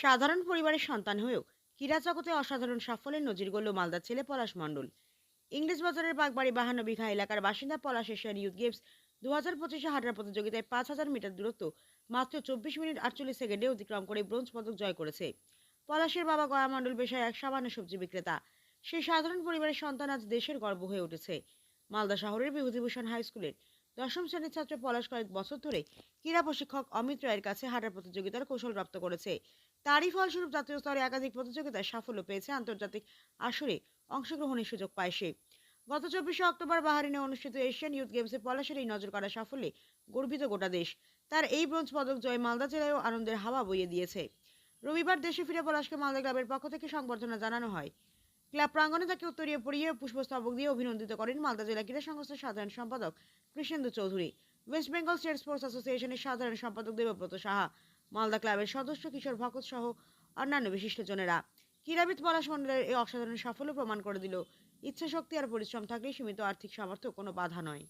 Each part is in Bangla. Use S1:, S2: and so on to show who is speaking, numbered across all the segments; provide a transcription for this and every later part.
S1: সাধারণ পরিবারের সন্তান হয়েও ক্রীড়া জগতে অসাধারণ সাফল্যের নজির গড়ল মালদার ছেলে পলাশ মণ্ডল। ইংলিশ বাজারের বাগবাড়ি বাহান্ন বিঘা এলাকার বাসিন্দা পলাশ এশিয়ান ইউথ গেমস দু হাজার পঁচিশে হাঁটার প্রতিযোগিতায় পাঁচ হাজার মিটার দূরত্ব মাত্র চব্বিশ মিনিট আটচল্লিশ সেকেন্ডে অতিক্রম করে ব্রোঞ্জ পদক জয় করেছে। পলাশের বাবা গয়া মণ্ডল পেশায় এক সামান্য সবজি বিক্রেতা। সেই সাধারণ পরিবারের সন্তান আজ দেশের গর্ব হয়ে উঠেছে। মালদা শহরের বিভূতিভূষণ হাই স্কুলের দশম শ্রেণির ছাত্র পলাশ কয়েক বছর ধরে ক্রীড়া প্রশিক্ষক অমিত রায়ের কাছে হাঁটার প্রতিযোগিতার কৌশল রপ্ত করেছে। তারই ফলস্বরূপ জাতীয় স্তরে একাধিক প্রতিযোগিতায় সাফল্য পেয়েছে আন্তর্জাতিক আসরে অংশগ্রহণের সুযোগ পায় সে। গত চব্বিশে অক্টোবর বাহারিনে অনুষ্ঠিত এশিয়ান ইউথ গেমসে পলাশের এই নজর করা সাফল্যে গর্বিত গোটা দেশ। তার এই ব্রোঞ্জ পদক জয় মালদা জেলায়ও আনন্দের হাওয়া বইয়ে দিয়েছে। রবিবার দেশে ফিরে পলাশকে মালদা ক্লাবের পক্ষ থেকে সংবর্ধনা জানানো হয়। ক্লাব প্রাঙ্গণে তাকে উত্তরীয় পরিয়ে পুষ্পস্তবক দিয়ে অভিনন্দিত করেন মালদা জেলা ক্রীড়া সংস্থার সাধারণ সম্পাদক Krishnendu Chowdhury. West Bengal state sports অ্যাসোসিয়েশনের সাধারণ সম্পাদক দেবব্রত সাহা, মালদা ক্লাবের সদস্য কিশোর ভকত সহ অন্যান্য বিশিষ্টজনেরা ক্রীড়াবিদ পলাশ মণ্ডলের এই অসাধারণ সাফল্য প্রমাণ করে দিল, ইচ্ছা শক্তি আর পরিশ্রম থাকলে সীমিত আর্থিক সামর্থ্য কোনো বাধা নয়।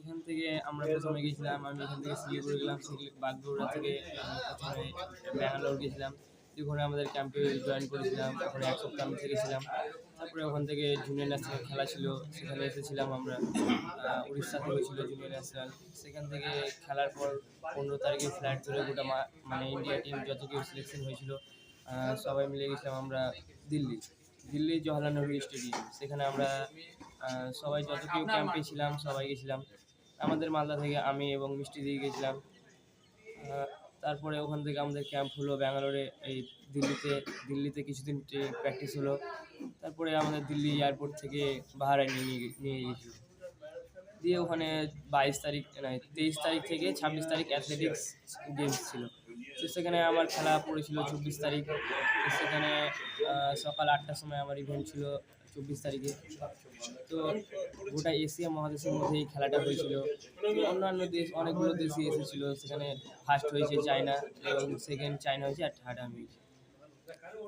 S2: এখান থেকে আমরা প্রথমে গেছিলাম, আমি এখান থেকে শিলিগুড়ি গেলাম শিলিগুড়ি বাগডোগরা থেকে প্রথমে ব্যাঙ্গালোর গেছিলাম। ওখানে আমাদের ক্যাম্পে জয়েন করেছিলাম, তারপরে এক সপ্তাহ আমি থেকেছিলাম তারপরে ওখান থেকে জুনিয়র ন্যাশনাল খেলা ছিল, সেখানে এসেছিলাম আমরা। উড়িষ্যা থেকে ছিল জুনিয়র ন্যাশনাল সেখান থেকে খেলার পর পনেরো তারিখে ফ্ল্যাট ধরে গোটা মানে ইন্ডিয়া টিম যত কেউ সিলেকশন হয়েছিল সবাই মিলে গেছিলাম আমরা দিল্লি। দিল্লি জওয়াহরলাল নেহরু স্টেডিয়াম সেখানে আমরা সবাই যত কেউ ক্যাম্পে ছিলাম, সবাই গেছিলাম। আমাদের মালদা থেকে আমি এবং মিষ্টি দিয়ে গেছিলাম। তারপরে ওখান থেকে আমাদের ক্যাম্প হলো, ব্যাঙ্গালোরে, এই দিল্লিতে দিল্লিতে কিছুদিন প্র্যাকটিস হলো। তারপরে আমাদের দিল্লি এয়ারপোর্ট থেকে বাহারায় নিয়ে নিয়ে গিয়েছিল। দিয়ে ওখানে বাইশ তারিখ না তেইশ তারিখ থেকে ছাব্বিশ তারিখ অ্যাথলেটিক্স গেমস ছিল। তো সেখানে আমার খেলা পড়েছিল চব্বিশ তারিখ। সেখানে সকাল আটটার সময় আমার ইভেন্ট ছিল চব্বিশ তারিখে। তো গোটা এশিয়া মহাদেশের মধ্যে এই খেলাটা হয়েছিল। অন্যান্য দেশ অনেকগুলো দেশই এসেছিল। সেখানে ফার্স্ট হয়েছে চায়না এবং সেকেন্ড চায়না হয়েছে আর থার্ড আমি।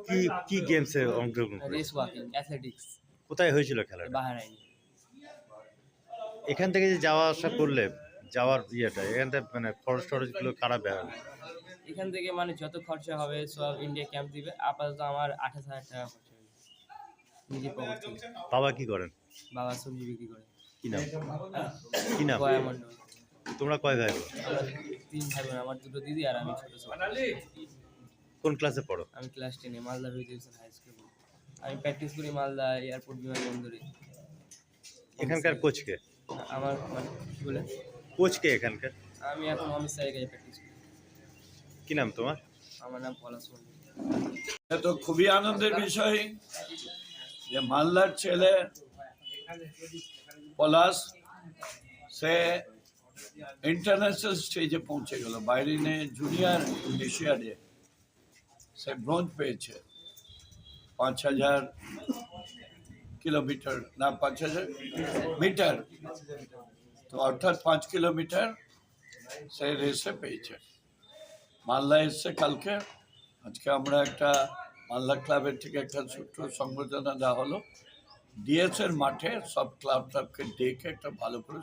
S3: কি কি গেমসে অংশগ্রহণ
S2: রেস ওয়াকিং অ্যাথলেটিক্স
S3: কোথায় হয়েছিল খেলাটা?
S2: বাহারাইনি।
S3: এখান থেকে যে যাওয়া আসা করলে যাওয়ার ইয়েটা এখান থেকে মানে খরচ টরচগুলো কারা বেড়াবে
S2: এখান থেকে মানে যত খরচা হবে সব ইন্ডিয়া ক্যাম্প দিবে। আপাতত আমার আঠাশ হাজার টাকা খরচা পকেট থেকে
S3: বাবা কি করেন?
S2: বাবা সবজি বিক্রি করে।
S3: কি নাম? কি নাম?
S2: মণ্ডল।
S3: তোমরা কয় ভাই?
S2: তিন ভাই বোন আমার দুটো দিদি আর আমি ছোট ছোট।
S3: কোন ক্লাসে পড়ো?
S2: আমি ক্লাস টেনে মালদা ভিজুয়েশন হাই স্কুল। আমি প্র্যাকটিস করি মালদা এয়ারপোর্ট বিমানবন্দরে
S3: এখানকার কোচকে?
S2: আমার মানে কী বলে?
S3: কোচকে এখানকার?
S2: আমি এখন অমিত স্যারের কাছে প্র্যাকটিস করি।
S3: কি নাম তোমার?
S2: আমার নাম পলাশ মণ্ডল।
S4: এটা তো খুবই আনন্দের বিষয়। যে মালদার ছেলে পলাশ সে ইন্টারন্যাশনাল স্টেজে পৌঁছে গেল বাইরিনে জুনিয়র এশিয়াডে সে ব্রোঞ্জ পেয়েছে পাঁচ হাজার কিলোমিটার না পাঁচ হাজার মিটার তো অর্থাৎ পাঁচ কিলোমিটার সে রেসে পেয়েছে মালদা এসছে কালকে আজকে আমরা একটা মালদা ক্লাবের থেকে একটা ছোট্ট সংবর্ধনা দেওয়া হলো। ডিএসের মাঠে সব ক্লাব ক্লাবকে ডেকে একটা ভালো করে